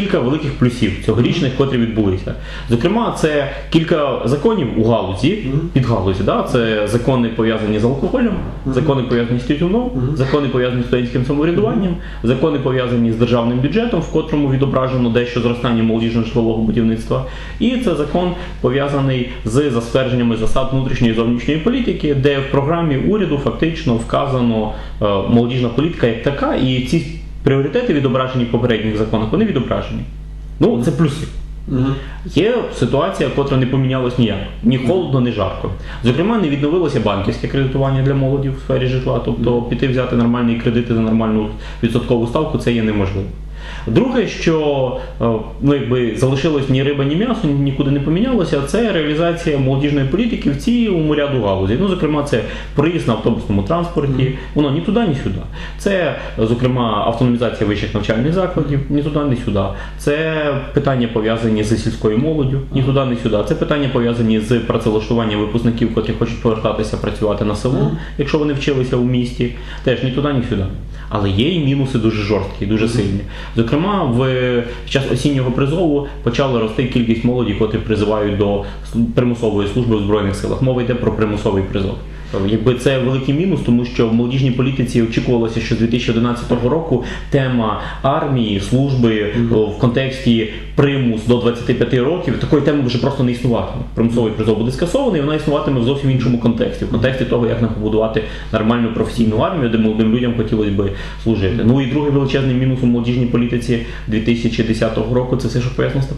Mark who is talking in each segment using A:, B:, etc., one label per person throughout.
A: Кілька великих плюсів цьогорічних, котрі відбулися. Зокрема, це кілька законів у галузі, під галузі. Да? Це закони пов'язані з алкоголем, закони пов'язані з тютюном, закони пов'язані з студентським самоврядуванням, закони пов'язані з державним бюджетом, в котрому відображено дещо зростання молодіжного житлового будівництва. І це закон пов'язаний з затвердженнями засад внутрішньої і зовнішньої політики, де в програмі уряду фактично вказано е, молодіжна політика як така, і ці пріоритети відображені в попередніх законах, вони відображені. Ну, це плюси. Є ситуація, котра не помінялась ніяк. Ні холодно, ні жарко. Зокрема, не відновилося банківське кредитування для молоді в сфері житла. Тобто піти взяти нормальні кредити за нормальну відсоткову ставку це є неможливо. Друге, що е, ну, якби залишилось ні риба, ні м'ясо, нікуди не помінялося, це реалізація молодіжної політики в цілому ряду галузей. Ну, зокрема, це проїзд на автобусному транспорті, воно ні туди, ні сюди. Це, зокрема, автономізація вищих навчальних закладів, ні туди, ні сюди. Це питання пов'язані з сільською молоддю, ні туди, ні сюди. Це питання пов'язані з працевлаштуванням випускників, котрі хочуть повертатися працювати на село, якщо вони вчилися у місті. Теж ні туди, ні сюди. Але є і мінуси дуже жорсткі, дуже сильні. Зокрема, в час осіннього призову почала рости кількість молоді, котрі призивають до примусової служби в збройних силах. Мова йде про примусовий призов. Якби це великий мінус, тому що в молодіжній політиці очікувалося, що з 2011 року тема армії, служби в контексті примус до 25 років такої теми вже просто не існуватиме. Примусовий призов буде скасований, вона існуватиме в зовсім іншому контексті, в контексті того, як нам побудувати нормальну професійну армію, де молодим людям хотілося би служити. Ну і другий величезний мінус у молодіжній політиці 2010 року це все, що пов'язано з.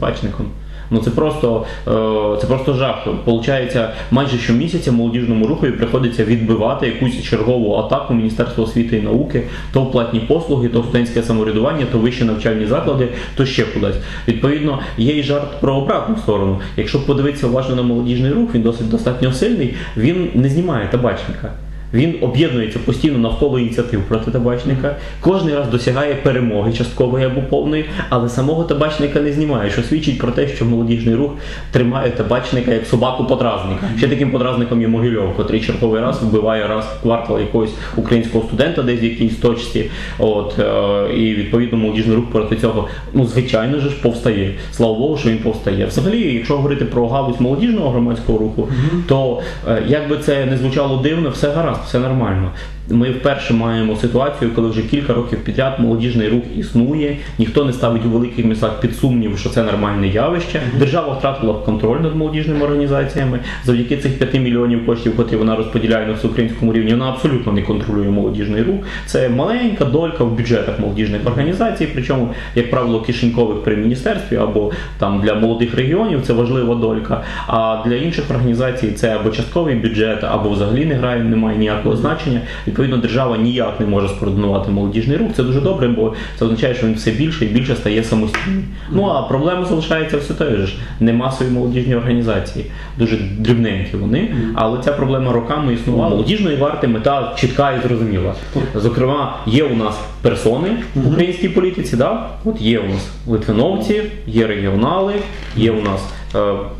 A: Ну це просто е, це просто жах. Получається, майже щомісяця молодіжному рухові приходиться відбивати якусь чергову атаку Міністерства освіти і науки, то платні послуги, то студентське самоврядування, то вищі навчальні заклади, то ще кудись. Відповідно, є і жарт про обратну сторону. Якщо подивитися уважно на молодіжний рух, він досить достатньо сильний. Він не знімає табачника. Він об'єднується постійно навколо ініціатив проти табачника, кожен раз досягає перемоги часткової або повної, але самого табачника не знімає, що свідчить про те, що молодіжний рух тримає табачника як собаку подразника. Ще таким подразником є Могильов, котрий черговий раз вбиває раз в квартал якогось українського студента, десь в якійсь точці. От е, і відповідно молодіжний рух проти цього, ну звичайно ж повстає. Слава Богу, що він повстає. Взагалі, якщо говорити про галузь молодіжного громадського руху, то е, як би це не звучало дивно, все гаразд, все нормально. Ми вперше маємо ситуацію, коли вже кілька років підряд молодіжний рух існує, ніхто не ставить у великих містах під сумнів, що це нормальне явище. Держава втратила контроль над молодіжними організаціями. Завдяки цих 5 мільйонів коштів, котрі вона розподіляє на всеукраїнському рівні, вона абсолютно не контролює молодіжний рух. Це маленька долька в бюджетах молодіжних організацій, причому, як правило, кишенькових при міністерстві або там для молодих регіонів це важлива долька. А для інших організацій це або частковий бюджет, або взагалі не грає, немає ніякого значення. Відповідно, держава ніяк не може скоординувати молодіжний рух. Це дуже добре, бо це означає, що він все більше і більше стає самостійним. Ну а проблема залишається все тою ж. Нема свої молодіжні організації. Дуже дрібненькі вони, але ця проблема роками існувала. Молодіжної варти мета чітка і зрозуміла. Зокрема, є у нас персони в українській політиці, да? От є у нас литвиновці, є регіонали, є у нас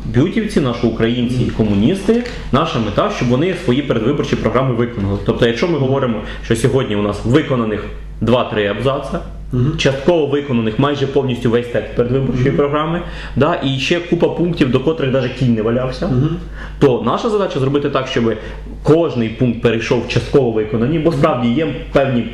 A: бютівці, наші українці і комуністи. Наша мета, щоб вони свої передвиборчі програми виконали. Тобто, якщо ми говоримо, що сьогодні у нас виконаних 2-3 абзаца. Частково виконаних майже повністю весь текст передвиборчої програми, да, і ще купа пунктів, до котрих навіть кінь не валявся. То наша задача зробити так, щоб кожний пункт перейшов частково виконані, бо справді є певні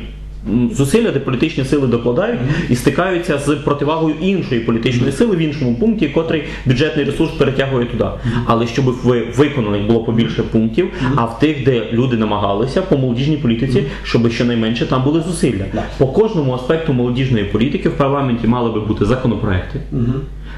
A: зусилля, де політичні сили докладають і стикаються з противагою іншої політичної сили в іншому пункті, котрий бюджетний ресурс перетягує туди. Але щоб в виконаних було побільше пунктів, а в тих, де люди намагалися по молодіжній політиці, щоб щонайменше там були зусилля. По кожному аспекту молодіжної політики в парламенті мали би бути законопроекти.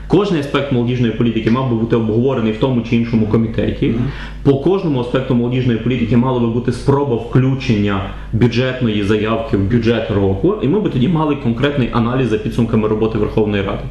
A: Кожний аспект молодіжної політики мав би бути обговорений в тому чи іншому комітеті. По кожному аспекту молодіжної політики мала би бути спроба включення бюджетної заявки в бюджет року, і ми би тоді мали конкретний аналіз за підсумками роботи Верховної Ради.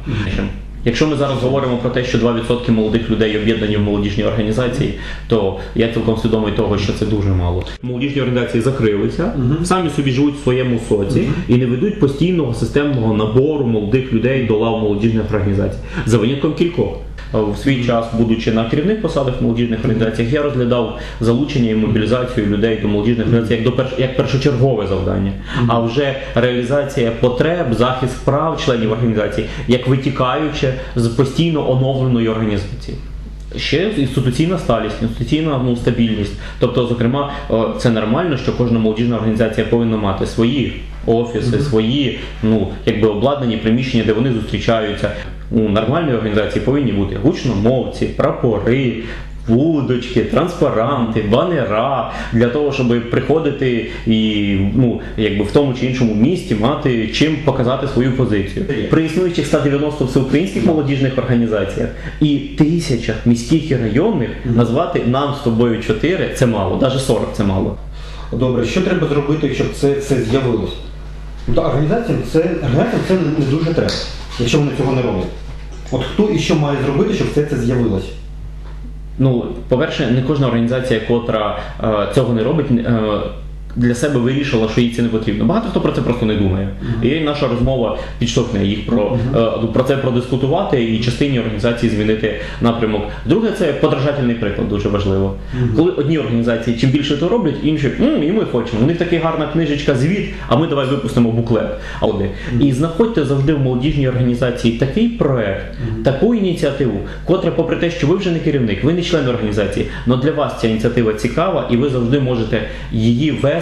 A: Якщо ми зараз говоримо про те, що 2% молодих людей об'єднані в молодіжній організації, то я цілком свідомий того, що це дуже мало. Молодіжні організації закрилися, самі собі живуть в своєму соці і не ведуть постійного системного набору молодих людей до лав молодіжних організацій за винятком кількох. Е, В свій час, будучи на керівних посадах в молодіжних організаціях, я розглядав залучення і мобілізацію людей до молодіжних організацій як до перш як першочергове завдання. А вже реалізація потреб, захист прав членів організації як витікаюче з постійно оновленої організації. Ще інституційна сталість, інституційна ну, стабільність. Тобто, зокрема, е, це нормально, що кожна молодіжна організація повинна мати свої офіси, свої ну, якби обладнані приміщення, де вони зустрічаються. У нормальної організації повинні бути гучномовці, прапори. Вудочки, транспаранти, банера для того, щоб приходити і ну якби в тому чи іншому місті мати чим показати свою позицію. При існуючих 190 всеукраїнських молодіжних організаціях і тисячах міських і районних назвати нам з тобою 4 це мало, навіть 40 це мало.
B: Добре, що треба зробити, щоб це, це з'явилось? Ну, організаціям це, організаціям це не дуже треба, якщо вони цього не роблять. От хто і що має зробити, щоб все це з'явилось?
A: Ну, по-перше, не кожна організація, котра е, цього не робить, е, для себе вирішила, що їй це не потрібно. Багато хто про це просто не думає. І наша розмова підштовхне їх про, е, про це продискутувати і частині організації змінити напрямок. Друге, це подражательний приклад, дуже важливо. Коли одні організації чим більше то роблять, інші «М, і ми хочемо. У них така гарна книжечка звіт, а ми давай випустимо буклет. А от. І знаходьте завжди в молодіжній організації такий проект, таку ініціативу, котра, попри те, що ви вже не керівник, ви не член організації, але для вас ця ініціатива цікава, і ви завжди можете її вести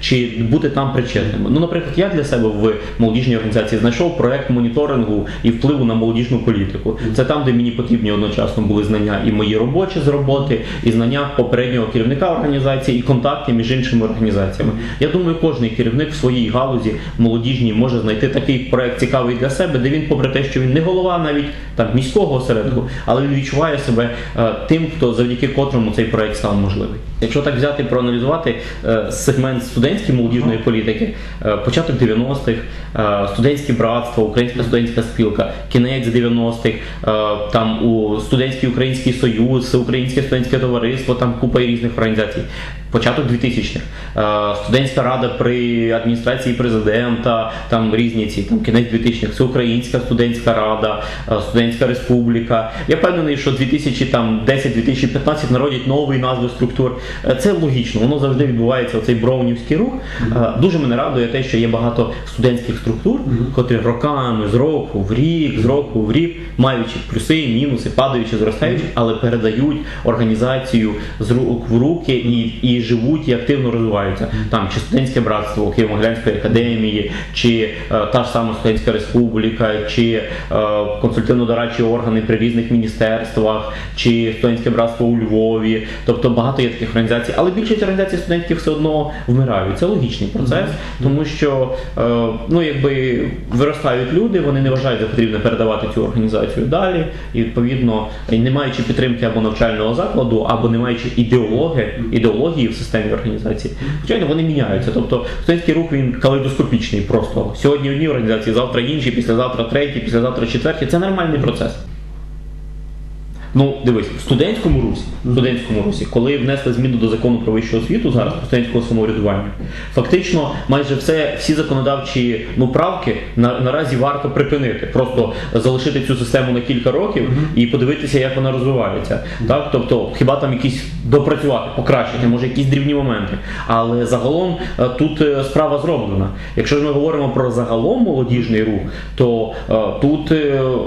A: чи бути там причетними. Ну, наприклад, я для себе в молодіжній організації знайшов проект моніторингу і впливу на молодіжну політику. Це там, де мені потрібні одночасно були знання і мої робочі з роботи, і знання попереднього керівника організації, і контакти між іншими організаціями. Я думаю, кожний керівник в своїй галузі молодіжній може знайти такий проект цікавий для себе, де він, попри те, що він не голова навіть там міського осередку, але він відчуває себе е, тим, хто завдяки котрому цей проект став можливий. Якщо так взяти проаналізувати е, сегмент студентської молодіжної політики, е, початок 90-х, е, студентське братство, українська студентська спілка, кінець 90-х, е, там у студентський український союз, українське студентське товариство, там купа різних організацій. Початок 2000-х, Е, студентська рада при адміністрації президента, там різні ці там кінець 2000-х, Всеукраїнська студентська рада, е, студентська республіка. Я впевнений, що 2010-2015 народять нові назви структур. Е, Це логічно, воно завжди відбувається. Оцей броунівський рух. Дуже мене радує те, що є багато студентських структур, котрі роками з року в рік, з року в рік, маючи плюси, мінуси, падаючи, зростаючи, але передають організацію з рук в руки і, і живуть і активно розвиваються. Там чи студентське братство Києво-Могилянської академії, чи е, та ж сама студентська республіка, чи е, консультивно-дорадчі органи при різних міністерствах, чи студентське братство у Львові. Тобто багато є таких організацій, але більшість організацій студентських все одно вмирають. Це логічний процес, тому що е, ну якби виростають люди, вони не вважають за потрібне передавати цю організацію далі, і відповідно, не маючи підтримки або навчального закладу, або не маючи ідеологи, ідеології в системі організації, звичайно, вони міняються. Тобто студентський рух він калейдоскопічний просто. Сьогодні одні організації, завтра інші, післязавтра треті, післязавтра четверті. Це нормальний процес. Ну, дивись, в студентському русі, в студентському русі, коли внесли зміну до закону про вищу освіту зараз про студентського самоврядування, фактично майже все, всі законодавчі ну, правки на, наразі варто припинити, просто залишити цю систему на кілька років і подивитися, як вона розвивається. Так, тобто, хіба там якісь допрацювати, покращити, може якісь дрібні моменти. Але загалом е, тут е, справа зроблена. Якщо ж ми говоримо про загалом молодіжний рух, то е, тут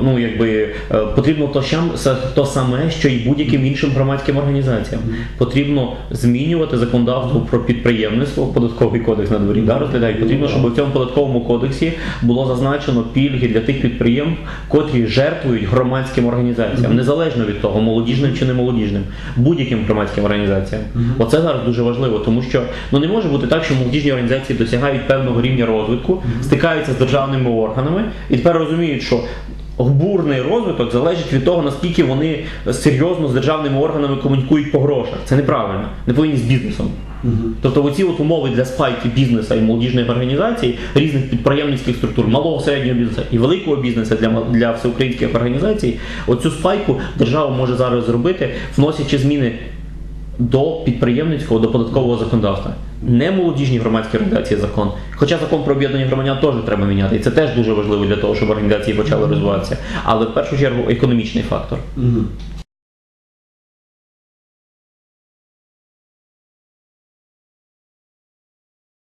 A: ну якби потрібно то, щам, то саме, що і будь-яким іншим громадським організаціям. Потрібно змінювати законодавство про підприємництво, податковий кодекс на дворі да, розглядають. Потрібно, щоб в цьому податковому кодексі було зазначено пільги для тих підприємств, котрі жертвують громадським організаціям, незалежно від того, молодіжним чи не молодіжним, будь-яким громадським організаціям. Оце зараз дуже важливо, тому що ну не може бути так, що молодіжні організації досягають певного рівня розвитку, стикаються з державними органами і тепер розуміють, що бурний розвиток залежить від того, наскільки вони серйозно з державними органами комунікують по грошах. Це неправильно, не повинні з бізнесом. Тобто оці от умови для спайки бізнесу і молодіжних організацій, різних підприємницьких структур, малого середнього бізнесу і великого бізнесу для, для всеукраїнських організацій, оцю спайку держава може зараз зробити, вносячи зміни до підприємницького, до податкового законодавства. Не молодіжні громадські організації закон. Хоча закон про об'єднання громадян теж треба міняти. І це теж дуже важливо для того, щоб організації почали розвиватися. Але в першу чергу економічний фактор.